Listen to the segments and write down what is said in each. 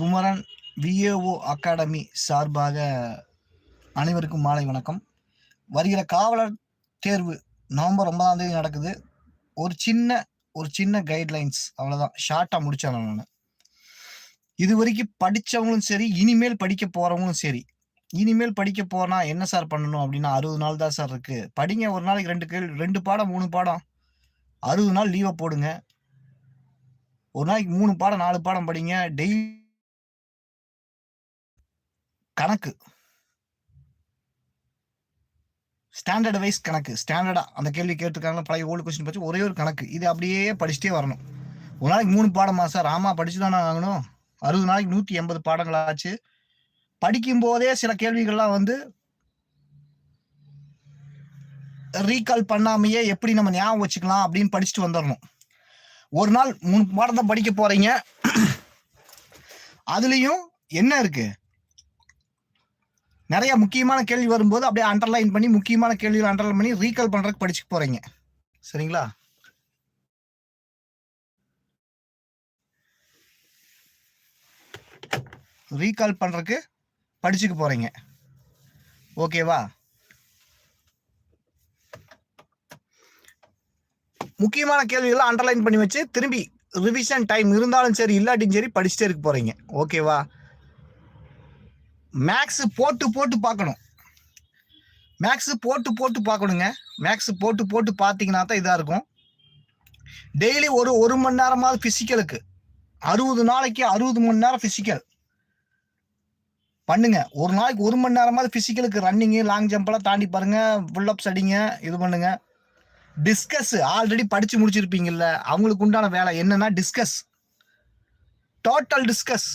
Kumaran VAO academy சார்பாக அனைவருக்கும் மாலை வணக்கம். வருகிற காவலர் தேர்வு நவம்பர் ஒன்பதாம் தேதி நடக்குது. ஒரு சின்ன ஒரு சின்ன கைட்லைன்ஸ் அவ்வளோதான் ஷார்ட்டாக முடிச்சேன் நான் இது வரைக்கும் படித்தவங்களும் சரி இனிமேல் படிக்க போகிறவங்களும் சரி இனிமேல் படிக்க போனா என்ன சார் பண்ணணும் அப்படின்னா அறுபது நாள் தான் சார் இருக்கு. படிங்க ஒரு நாளைக்கு ரெண்டு கேள்வி ரெண்டு பாடம் மூணு பாடம். அறுபது நாள் லீவை போடுங்க. ஒரு நாளைக்கு மூணு பாடம் நாலு பாடம் படிங்க. டெய்லி கணக்கு. ஸ்டாண்டர்ட் வைஸ் கணக்கு. ஸ்டாண்டர்டா அந்த கேள்வி கேட்டிருக்காங்க பழைய ஓல்டு கொஸ்டின் பற்றி ஒரே ஒரு கணக்கு. இது அப்படியே படிச்சுட்டே வரணும். ஒரு நாளைக்கு மூணு பாடமா சார்? ஆமா படிச்சு தானே ஆகணும். அறுபது நாளைக்கு நூத்தி எண்பது பாடங்கள் ஆச்சு படிக்கும் போதே சில கேள்விகள்லாம் வந்து ரீகால் பண்ணாமையே எப்படி நம்ம ஞாபகம் வச்சுக்கலாம் அப்படின்னு படிச்சுட்டு வந்துடணும் ஒரு நாள் மூணு பாடத்தை படிக்க போறீங்க. அதுலயும் என்ன இருக்கு? நிறைய முக்கியமான கேள்வி வரும்போது அப்படியே அண்டர்லைன் பண்ணி முக்கியமான கேள்விகள் அண்டர்லைன் பண்ணி ரீகால் பண்றதுக்கு படிச்சு போறீங்க. சரிங்களா? ரீகால் பண்றதுக்கு படிச்சுக்க போறீங்க. ஓகேவா முக்கியமான கேள்விகளை அண்டர்லைன் பண்ணி வச்சு திரும்பி ரிவிஷன் டைம் இருந்தாலும் சரி இல்லாட்டியும் சரி படிச்சுட்டே இருக்க போறீங்க. ஓகேவா மேக்ஸ் போட்டு போட்டு பார்க்கணும். மேக்ஸ் போட்டு போட்டு பார்க்கணுங்க. மேக்ஸ் போட்டு போட்டு பார்த்தீங்கன்னா தான் இதாக இருக்கும். டெய்லி ஒரு ஒரு மணி நேரமாவது ஃபிசிக்கலுக்கு அறுபது நாளைக்கு அறுபது மணி நேரம் ஃபிசிக்கல் பண்ணுங்க. ஒரு நாளைக்கு ஒரு மணி நேரமாவது ஃபிசிக்கலுக்கு ரன்னிங்கு லாங் ஜம்ப்லாம் தாண்டி பாருங்க. ஃபுல்லப்ஸ் அடிங்க இது பண்ணுங்க. டிஸ்கஸ் ஆல்ரெடி படிச்சு முடிச்சிருப்பீங்கல்ல. அவங்களுக்கு உண்டான வேலை என்னன்னா டிஸ்கஸ் டோட்டல் டிஸ்கஸ்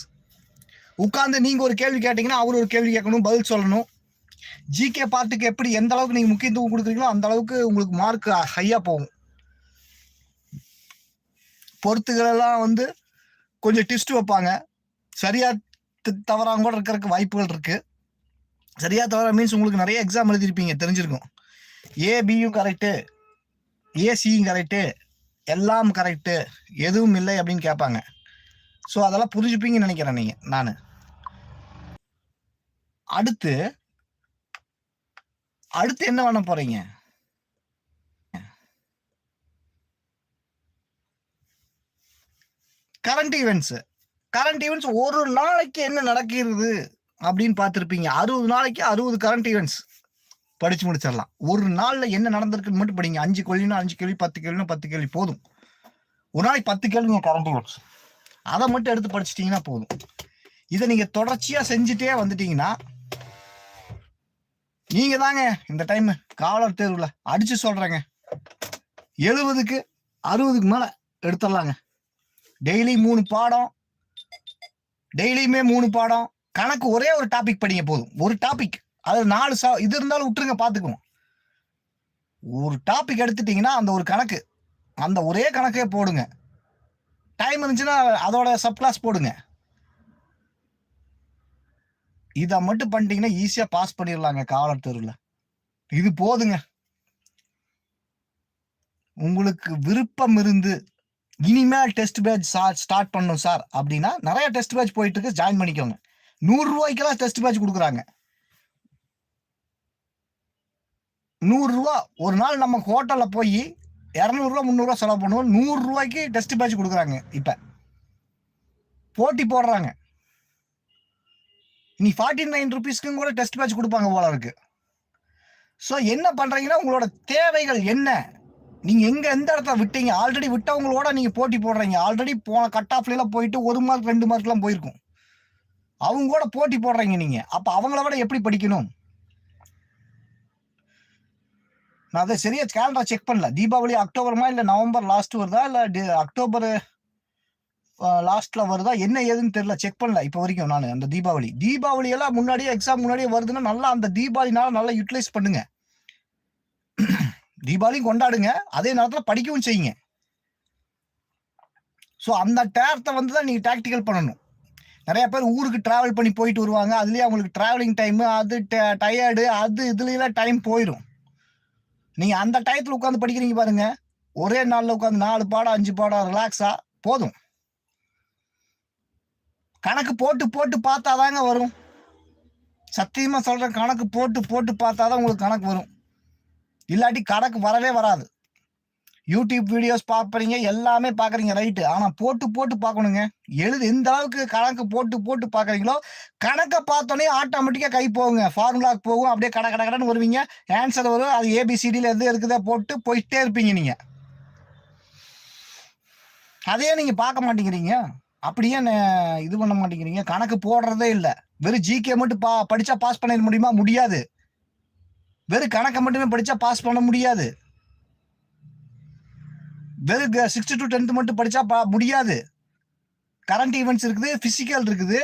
உட்காந்து நீங்க ஒரு கேள்வி கேட்டீங்கன்னா அவர் ஒரு கேள்வி கேட்கணும் பதில் சொல்லணும். ஜிகே பார்ட்டுக்கு எப்படி எந்த அளவுக்கு நீங்க முக்கியத்துவம் கொடுக்குறீங்களோ அந்த அளவுக்கு உங்களுக்கு மார்க் ஹையா போகும். பொறுத்துகளெல்லாம் வந்து கொஞ்சம் டிஸ்ட் வைப்பாங்க. சரியா தவறாக கூட இருக்கிறதுக்கு வாய்ப்புகள் இருக்கு. சரியா தவறா மீன்ஸ் உங்களுக்கு நிறைய எக்ஸாம் எழுதிருப்பீங்க தெரிஞ்சிருக்கும். ஏபியும் கரெக்டு ஏசியும் கரெக்டு எல்லாம் கரெக்டு எதுவும் இல்லை அப்படின்னு கேட்பாங்க. ஸோ அதெல்லாம் புரிஞ்சுப்பீங்கன்னு நினைக்கிறேன் நீங்கள் நான். அடுத்து அடுத்து என்ன பண்ண போறீங்க? கரண்ட் ஈவெண்ட்ஸ் கரண்ட் ஈவெண்ட்ஸ் ஒரு நாளைக்கு என்ன நடக்கிறது அப்படின்னு பார்த்துருப்பீங்க. அறுபது நாளைக்கு அறுபது கரண்ட் ஈவெண்ட்ஸ் படிச்சு முடிச்சிடலாம். ஒரு நாளில் என்ன நடந்திருக்குன்னு மட்டும் படிங்க. அஞ்சு கேள்வினா அஞ்சு கேள்வி பத்து கேள்வினா பத்து கேள்வி போதும். ஒரு நாளைக்கு பத்து கேள்விங்க கரண்ட் ஈவெண்ட்ஸ் அதை மட்டும் எடுத்து படிச்சிட்டிங்கன்னா போதும். இதை நீங்கள் தொடர்ச்சியாக செஞ்சுட்டே வந்துட்டீங்கன்னா நீங்க தாங்க இந்த டைம் காவலர் தேர்வுல அடிச்சு சொல்றேங்க. எழுபதுக்கு அறுபதுக்கு மேல எடுத்துடலாங்க. டெய்லி மூணு பாடம். டெய்லியுமே மூணு பாடம். கணக்கு ஒரே ஒரு டாபிக் படிங்க போதும். ஒரு டாபிக் அது நாலு சா இது இருந்தாலும் விட்டுருங்க பார்த்துக்குவோம் ஒரு டாபிக் எடுத்துட்டீங்கன்னா அந்த ஒரு கணக்கு. அந்த ஒரே கணக்கே போடுங்க. டைம் இருந்துச்சுன்னா அதோட சப் கிளாஸ் போடுங்க. இதை மட்டும் பண்ணிட்டீங்கன்னா ஈஸியாக பாஸ் பண்ணிடலாங்க காவலர் தெருவில். இது போதுங்க. உங்களுக்கு விருப்பம் இருந்து இனிமேல் டெஸ்ட் பேட்ச் சார் ஸ்டார்ட் பண்ணும் சார் அப்படின்னா நிறைய டெஸ்ட் பேட்ச் போயிட்டு இருக்கு ஜாயின் பண்ணிக்கோங்க. நூறு ரூபாய்க்கெல்லாம் டெஸ்ட் பேட்ச் கொடுக்குறாங்க. நூறுரூவா ஒரு நாள் நம்ம ஹோட்டலில் போய் இரநூறுவா முந்நூறுரூவா செலவு பண்ணுவோம். நூறுரூவாய்க்கு டெஸ்ட் பேட்ச் கொடுக்குறாங்க இப்போ. போட்டி போடுறாங்க. நீ ஃபார்ட்டி நைன் ருபீஸ்க்கும் கூட டெஸ்ட் பேட்ச் கொடுப்பாங்க போல இருக்கு. ஸோ என்ன பண்ணுறீங்கன்னா உங்களோட தேவைகள் என்ன? நீங்கள் எங்கே எந்த இடத்துல விட்டீங்க? ஆல்ரெடி விட்டவங்களோட நீங்கள் போட்டி போடுறீங்க. ஆல்ரெடி போன கட் ஆஃப்லாம் போயிட்டு ஒரு மார்க் ரெண்டு மார்க்லாம் போயிருக்கும். அவங்க கூட போட்டி போடுறீங்க நீங்கள் அப்போ அவங்கள விட எப்படி படிக்கணும்? நான் அதை சரியாக கேலண்டர் செக் பண்ணல. தீபாவளி அக்டோபர்மா இல்லை நவம்பர் லாஸ்ட் வருதா? இல்லை அக்டோபர் லாஸ்ட்ல வருதா? என்ன ஏதுன்னு தெரியல. செக் பண்ணல இப்போ வரைக்கும் நான் அந்த தீபாவளி. தீபாவளி எல்லாம் முன்னாடியே எக்ஸாம் முன்னாடியே வருதுன்னா நல்லா அந்த தீபாவளினால நல்லா யூட்டிலைஸ் பண்ணுங்க. தீபாவளியும் கொண்டாடுங்க. அதே நேரத்தில் படிக்கவும் செய்யுங்க. ஸோ அந்த டேரத்தை வந்து தான் நீங்கள் டாக்டிக்கல் பண்ணணும். நிறைய பேர் ஊருக்கு டிராவல் பண்ணி போயிட்டு வருவாங்க. அதுலேயே அவங்களுக்கு டிராவலிங் டைம் அது டயர்டு அது இதுலாம் டைம் போயிடும் நீங்கள் அந்த டயத்தில் உட்காந்து படிக்கிறீங்க பாருங்கள் ஒரே நாளில் உட்காந்து நாலு பாடம் அஞ்சு பாடம் ரிலாக்ஸாக போதும். கணக்கு போட்டு போட்டு பார்த்தாதாங்க வரும். சத்தியமாக சொல்கிறேன் கணக்கு போட்டு போட்டு பார்த்தாதான் உங்களுக்கு கணக்கு வரும். இல்லாட்டி கணக்கு வரவே வராது. யூடியூப் வீடியோஸ் பார்ப்பறீங்க எல்லாமே பார்க்குறீங்க ரைட்டு. ஆனால் போட்டு போட்டு பார்க்கணுங்க. எழுது எந்த அளவுக்கு கணக்கு போட்டு போட்டு பார்க்குறீங்களோ கணக்கை பார்த்தோன்னே ஆட்டோமேட்டிக்காக கை போகுங்க. ஃபார்முலாக்கு போகும் அப்படியே கடை கடை கடைன்னு வருவீங்க. ஆன்சர் வரும் அது ஏபிசிடியில் எது இருக்குதோ போட்டு போயிட்டே இருப்பீங்க நீங்கள் அதையே நீங்கள் பார்க்க மாட்டேங்கிறீங்க. அப்படியே இது பண்ண மாட்டேங்கிறீங்க? கணக்கு போடுறதே இல்லை. வெறும் ஜிகே மட்டும் பா படிச்சா பாஸ் பண்ணிட முடியுமா? முடியாது. வெறும் கணக்கை மட்டுமே படிச்சா பாஸ் பண்ண முடியாது. வெறும் சிக்ஸ்த் டு டென்த் மட்டும் படிச்சா பா முடியாது. கரண்ட் ஈவெண்ட்ஸ் இருக்குது ஃபிசிக்கல் இருக்குது.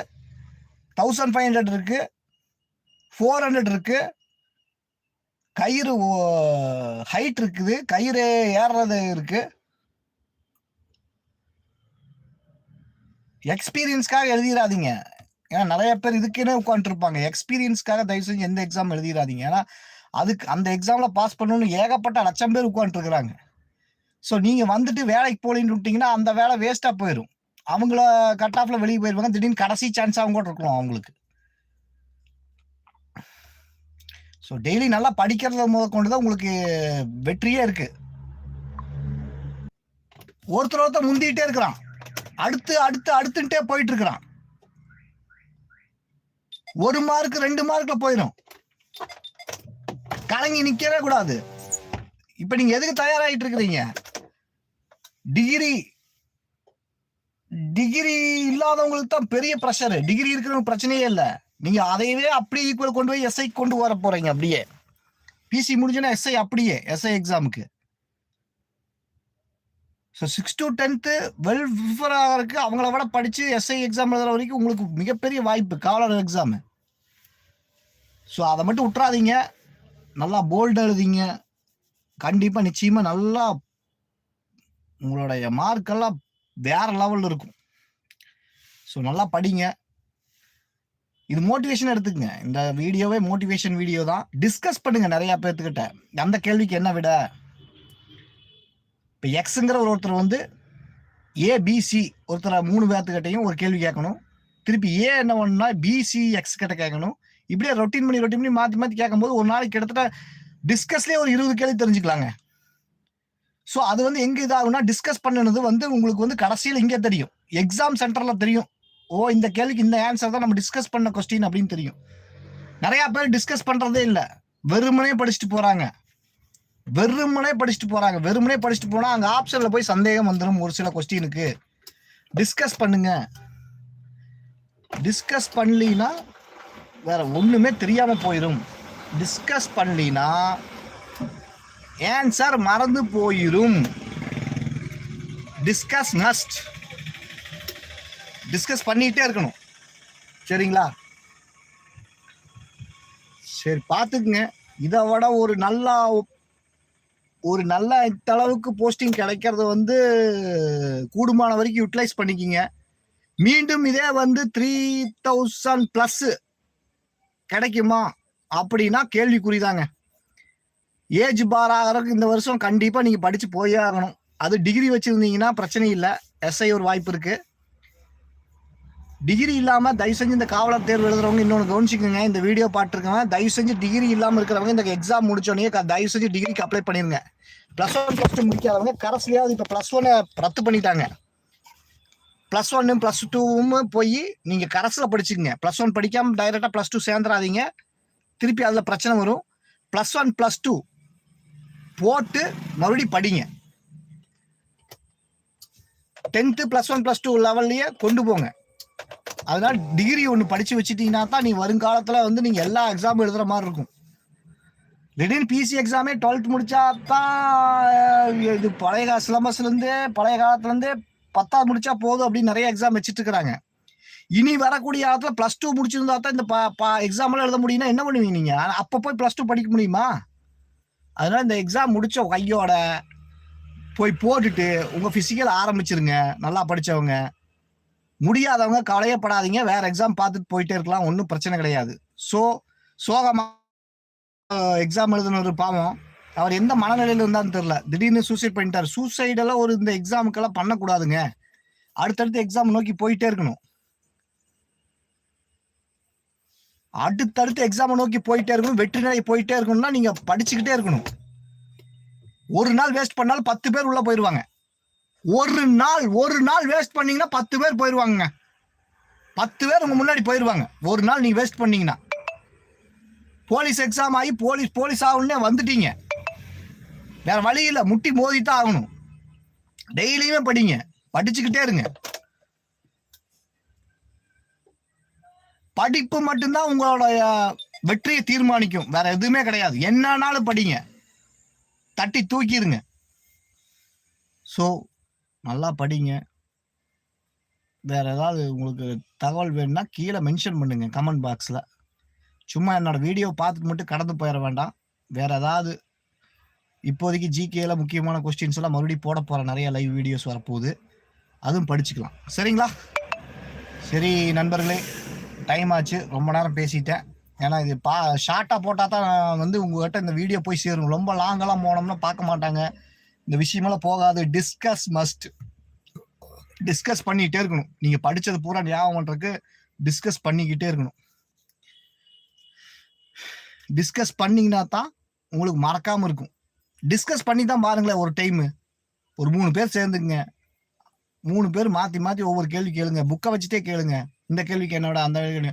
தௌசண்ட் ஃபைவ் ஹண்ட்ரட் இருக்கு. ஃபோர் ஹண்ட்ரட் இருக்கு. கயிறு ஹைட் இருக்குது. கயிறு ஏறுறது இருக்குது எக்ஸ்பீரியன்ஸ்க்காக எழுதிடாதீங்க ஏன்னா நிறைய பேர் இதுக்குன்னே உட்காந்துருப்பாங்க எக்ஸ்பீரியன்ஸ்க்காக தயவு செஞ்சு எந்த எக்ஸாம் எழுதிடாதீங்க ஏன்னா அதுக்கு அந்த எக்ஸாம்ல பாஸ் பண்ணணும்னு ஏகப்பட்ட லட்சம் பேர் உட்காந்துருக்குறாங்க ஸோ நீங்க வந்துட்டு வேலைக்கு போலின்னு விட்டீங்கன்னா அந்த வேலை வேஸ்டா போயிடும் அவங்கள கட் ஆஃப்ல வெளியே போயிருவாங்க. திடீர்னு கடைசி சான்ஸ் அவங்க கூட இருக்கலாம் அவங்களுக்கு. ஸோ டெய்லி நல்லா படிக்கிறத முத கொண்டு தான் உங்களுக்கு வெற்றியே இருக்கு. ஒருத்தர் ஒருத்தர் முந்திக்கிட்டே இருக்கிறான் அடுத்து அடுத்து அடுத்துட்டே போயிட்டு இருக்கிறான் ஒரு மார்க் ரெண்டு மார்க்ல போயிடும் கலங்கி நிக்கவே கூடாது. இப்ப நீங்க எதுக்கு தயாராகிட்டு இருக்கிறீங்க டிகிரி டிகிரி இல்லாதவங்களுக்கு தான் பெரிய ப்ரெஷரு டிகிரி இருக்கிறவங்க பிரச்சனையே இல்லை. நீங்க அதையவே அப்படியே ஈக்குவல் கொண்டு போய் எஸ்ஐ கொண்டு வர போறீங்க அப்படியே. பிசி முடிஞ்சோன்னா எஸ்ஐ அப்படியே எஸ்ஐ எக்ஸாமுக்கு so six to tenth well prefer ஆகிறதுக்கு அவங்கள விட படித்து எஸ்ஐ எக்ஸாம் எழுதுற வரைக்கும் உங்களுக்கு மிகப்பெரிய வாய்ப்பு காவலர் எக்ஸாமு ஸோ அதை மட்டும் விட்றாதீங்க நல்லா போல்டு எழுதிங்க. கண்டிப்பாக நிச்சயமாக நல்லா உங்களுடைய மார்க்கெல்லாம் வேற லெவலில் இருக்கும். ஸோ நல்லா படிங்க. இது மோட்டிவேஷன் எடுத்துக்கங்க. இந்த வீடியோவே மோட்டிவேஷன் வீடியோ தான். டிஸ்கஸ் பண்ணுங்கள் நிறையா பேர்த்துக்கிட்ட. அந்த கேள்விக்கு என்ன விட? இப்போ எக்ஸுங்கிற ஒரு ஒருத்தர் வந்து ஏபிசி ஒருத்தர் மூணு பேர்த்துக்கிட்டையும் ஒரு கேள்வி கேட்கணும். திருப்பி ஏ என்ன பண்ணுனா பிசி எக்ஸ் கிட்ட கேட்கணும். இப்படியே ரொட்டீன் பண்ணி ரொட்டீன் பண்ணி மாற்றி மாற்றி கேட்கும்போது ஒரு நாளைக்கு கிட்டத்தட்ட டிஸ்கஸ்லேயே ஒரு இருபது கேள்வி தெரிஞ்சுக்கலாங்க. ஸோ அது வந்து எங்கே இதாகும்னா டிஸ்கஸ் பண்ணுனது வந்து உங்களுக்கு வந்து கடைசியில் இங்கே தெரியும். எக்ஸாம் சென்டரில் தெரியும். ஓ இந்த கேள்விக்கு இந்த ஆன்சர் தான் நம்ம டிஸ்கஸ் பண்ண கொஸ்டின் அப்படின்னு தெரியும். நிறையா பேர் டிஸ்கஸ் பண்ணுறதே இல்லை. வெறுமனே படிச்சுட்டு போகிறாங்க வெறுமனே படிச்சுட்டு போறாங்க. வெறுமனே படிச்சுட்டு போனா அங்க ஆப்ஷன்ல போய் சந்தேகம் வந்துடும் ஒரு சில கொஸ்டினுக்கு டிஸ்கஸ் பண்ணுங்க. டிஸ்கஸ் பண்ணலினா வேற ஒண்ணுமே தெரியாம போயிடும் டிஸ்கஸ் பண்ணலினா ஆன்சர் மறந்து போயிடும் டிஸ்கஸ் மஸ்ட் டிஸ்கஸ் பண்ணிட்டே இருக்கணும். சரிங்களா? சரி பார்த்துக்குங்க. இதை விட ஒரு நல்லா ஒரு நல்ல இந்த அளவுக்கு போஸ்டிங் கிடைக்கிறது வந்து கூடுமான வரைக்கும் யூட்டிலைஸ் பண்ணிக்கிங்க. மீண்டும் இதே வந்து த்ரீ தௌசண்ட் ப்ளஸ் கிடைக்குமா அப்படின்னா கேள்விக்குறிதாங்க. ஏஜ் பார் ஆகிறதுக்கு இந்த வருஷம் கண்டிப்பாக நீங்கள் படித்து போயே ஆகணும். அது டிகிரி வச்சுருந்தீங்கன்னா பிரச்சனை இல்லை. எஸ்ஐ ஒரு வாய்ப்பு இருக்குது டிகிரி இல்லாமல் தயவு செஞ்சு இந்த காவலர் தேர்வு எழுதுறவங்க இன்னொன்று கவனிச்சிக்கோங்க. இந்த வீடியோ பார்த்துருக்கவங்க தயவு செஞ்சு டிகிரி இல்லாமல் இருக்கிறவங்க இந்த எக்ஸாம் முடிச்சோடனே தயவு செஞ்சு டிகிரிக்கு அப்ளை பண்ணிருங்க. ப்ளஸ் ஒன் ப்ளஸ் டூ முடிக்காதவங்க கரஸ்லையாவது இப்போ ப்ளஸ் ஒன்னை ரத்து பண்ணிட்டாங்க. ப்ளஸ் ஒன்னும் ப்ளஸ் டூவும் போய் நீங்கள் கரஸில் படிச்சுக்கங்க. ப்ளஸ் ஒன் படிக்காமல் டைரெக்டாக ப்ளஸ் டூ சேர்ந்துடாதீங்க திருப்பி அதில் பிரச்சனை வரும். ப்ளஸ் ஒன் ப்ளஸ் டூ போட்டு மறுபடியும் படிங்க. Tenth plus one plus two லெவல்லையே கொண்டு போங்க. அதனால டிகிரி ஒன்று படித்து வச்சுட்டீங்கன்னா தான் நீ வருங்காலத்தில் வந்து நீங்கள் எல்லா எக்ஸாமும் எழுதுகிற மாதிரி இருக்கும். திடீர்னு பிசி எக்ஸாமே டுவெல்த் முடிச்சா தான் இது பழைய கால சிலபஸ்லேருந்து பழைய காலத்துலேருந்தே பத்தாவது முடிச்சா போதும் அப்படின்னு நிறைய எக்ஸாம் வச்சுட்டு இருக்கிறாங்க. இனி வரக்கூடிய காலத்தில் ப்ளஸ் டூ முடிச்சிருந்தா தான் இந்த எக்ஸாம்லாம் எழுத முடியும்னா என்ன பண்ணுவீங்க நீங்கள் அப்போ போய் ப்ளஸ் டூ படிக்க முடியுமா? அதனால இந்த எக்ஸாம் முடிச்ச கையோட போய் போட்டுட்டு உங்கள் ஃபிசிக்கல் ஆரம்பிச்சிருங்க. நல்லா படித்தவங்க முடியாதவங்க கவலையப்படாதீங்க. வேற எக்ஸாம் பார்த்துட்டு போயிட்டே இருக்கலாம். ஒன்றும் பிரச்சனை கிடையாது. ஸோ சோகமா எக்ஸாம் எழுதுனவர் பாவம். அவர் எந்த மனநிலையில இருந்தான்னு தெரியல. திடீர்னு சூசைட் பண்ணிட்டார். சூசைடெல்லாம் ஒரு இந்த எக்ஸாமுக்கெல்லாம் பண்ணக்கூடாதுங்க. அடுத்தடுத்து எக்ஸாம் நோக்கி போயிட்டே இருக்கணும். அடுத்தடுத்து எக்ஸாமை நோக்கி போயிட்டே இருக்கணும். வெற்றி நிலை போயிட்டே இருக்கணும்னா நீங்க படிச்சுக்கிட்டே இருக்கணும். ஒரு நாள் வேஸ்ட் பண்ணாலும் பத்து பேர் உள்ள போயிருவாங்க. ஒரு நாள் ஒரு நாள் வேஸ்ட் பண்ணீங்கன்னா பத்து பேர் போயிடுவாங்க பத்து பேர் உங்க முன்னாடி போயிடுவாங்க ஒரு நாள் நீங்க வேஸ்ட் பண்ணீங்கன்னா. போலீஸ் எக்ஸாம் ஆகி போலீஸ் போலீஸ் ஆகணுன்னே வந்துட்டீங்க. வேற வழி இல்லை. முட்டி மோதித்தான் ஆகணும். டெய்லியுமே படிங்க. படிச்சுக்கிட்டே இருங்க. படிப்பு மட்டும்தான் உங்களோட வெற்றியை தீர்மானிக்கும். வேற எதுவுமே கிடையாது. என்னன்னாலும் படிங்க. தட்டி தூக்கிடுங்க ஸோ நல்லா படிங்க. வேற ஏதாவது உங்களுக்கு தகவல் வேணும்னா கீழே மென்ஷன் பண்ணுங்க கமெண்ட் பாக்ஸில் சும்மா என்னோட வீடியோ பார்த்துட்டு மட்டும் கடந்து போயிட வேண்டாம். வேற ஏதாவது இப்போதைக்கு ஜிகேல முக்கியமான கொஸ்டின்ஸ் எல்லாம் மறுபடியும் போட போகிற நிறைய லைவ் வீடியோஸ் வரப்போகுது. அதுவும் படிச்சுக்கலாம். சரிங்களா? சரி நண்பர்களே டைம் ஆச்சு. ரொம்ப நேரம் பேசிட்டேன். ஏன்னா இது பா ஷார்ட்டாக போட்டால் தான் நான் வந்து உங்கள்கிட்ட இந்த வீடியோ போய் சேரும். ரொம்ப லாங்கெல்லாம் போனோம்னா பார்க்க மாட்டாங்க. இந்த விஷயமெல்லாம் போகாது. டிஸ்கஸ் மஸ்ட் டிஸ்கஸ் பண்ணிக்கிட்டே இருக்கணும். நீங்கள் படித்தது பூரா ஞாபகம் பண்றதுக்கு டிஸ்கஸ் பண்ணிக்கிட்டே இருக்கணும். டிஸ்கஸ் பண்ணீங்கன்னா தான் உங்களுக்கு மறக்காமல் இருக்கும். டிஸ்கஸ் பண்ணி தான் பாருங்களேன் ஒரு டைமு ஒரு மூணு பேர் சேர்ந்துக்குங்க. மூணு பேர் மாற்றி மாற்றி ஒவ்வொரு கேள்வி கேளுங்க. புக்கை வச்சுட்டே கேளுங்க. இந்த கேள்விக்கு என்னோட அந்த கேள்வி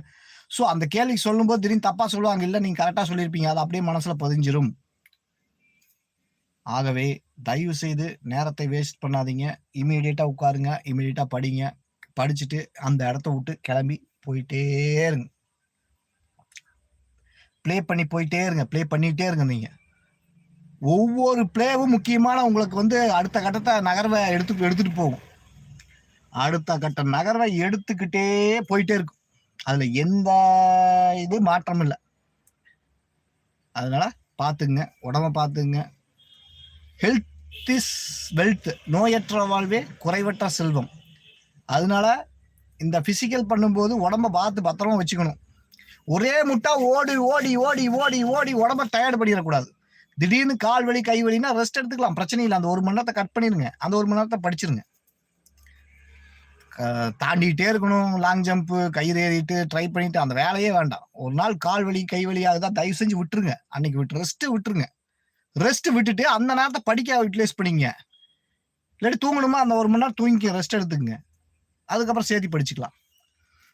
ஸோ அந்த கேள்விக்கு சொல்லும்போது திடீர்னு தப்பாக சொல்லுவாங்க. இல்லை நீங்கள் கரெக்டாக சொல்லியிருப்பீங்க. அது அப்படியே மனசில் பதிஞ்சிரும். ஆகவே தயவு செய்து நேரத்தை வேஸ்ட் பண்ணாதீங்க. இமீடியட்டாக உட்காருங்க. இமீடியட்டாக படிங்க. படிச்சுட்டு அந்த இடத்த விட்டு கிளம்பி போயிட்டே இருங்க. ப்ளே பண்ணி போயிட்டே இருங்க. ப்ளே பண்ணிகிட்டே இருங்க நீங்கள் ஒவ்வொரு பிளேவும் முக்கியமான உங்களுக்கு வந்து அடுத்த கட்டத்தை நகர்வை எடுத்து எடுத்துகிட்டு போகும். அடுத்த கட்ட நகர்வை எடுத்துக்கிட்டே போயிட்டே இருக்கும். அதில் எந்த இது மாற்றம் இல்லை. அதனால் பார்த்துங்க உடம்ப பார்த்துங்க ஹெல்த் இஸ் வெல்த் நோயற்ற வாழ்வே குறைவற்ற செல்வம். அதனால இந்த ஃபிசிக்கல் பண்ணும்போது உடம்ப பார்த்து பத்திரமா வச்சுக்கணும். ஒரே முட்டா ஓடி ஓடி ஓடி ஓடி ஓடி உடம்ப டயர்டு பண்ணிடக்கூடாது. திடீர்னு கால் வலி கை வலினா ரெஸ்ட் எடுத்துக்கலாம். பிரச்சனை இல்லை. அந்த ஒரு மணி நேரத்தை கட் பண்ணிடுங்க. அந்த ஒரு மணி நேரத்தை படிச்சிருங்க. தாண்டிக்கிட்டே இருக்கணும். லாங் ஜம்ப்பு கயிறு ஏறிட்டு ட்ரை பண்ணிட்டு அந்த வேலையே வேண்டாம். ஒரு நாள் கால் வலி கை வலி ஆகுதா தயவு செஞ்சு விட்டுருங்க. அன்னைக்கு விட்டு ரெஸ்ட்டு விட்டுருங்க. ரெஸ்ட் விட்டுட்டு அந்த நேரத்தை படிக்க யூட்டிலைஸ் பண்ணிங்க. இல்லாட்டி தூங்கணுமா? அந்த ஒரு மணி நேரம் தூங்கி ரெஸ்ட் எடுத்துக்கங்க. அதுக்கப்புறம் சேர்த்து படிச்சுக்கலாம்.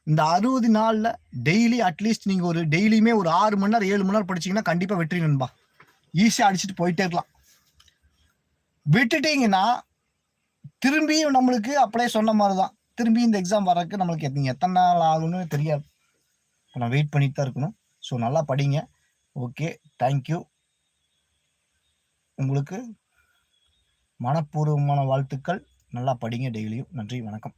இந்த அறுபது நாளில் டெய்லி அட்லீஸ்ட் நீங்கள் ஒரு டெய்லியுமே ஒரு ஆறு மணி நேரம் ஏழு மணி நேரம் படிச்சீங்கன்னா கண்டிப்பாக வெற்றி நண்பா. ஈஸியாக அடிச்சுட்டு போயிட்டே இருக்கலாம். விட்டுட்டீங்கன்னா திரும்பியும் நம்மளுக்கு அப்படியே சொன்ன மாதிரி தான் திரும்பி இந்த எக்ஸாம் வர்றதுக்கு நம்மளுக்கு எத்தனை எத்தனை நாள் ஆகும்னு தெரியாது. இப்போ நான் வெயிட் பண்ணிட்டு தான் இருக்கணும். ஸோ நல்லா படிங்க. ஓகே தேங்க்யூ உங்களுக்கு மனப்பூர்வமான வாழ்த்துக்கள். நல்லா படிங்க டெய்லியும். நன்றி வணக்கம்.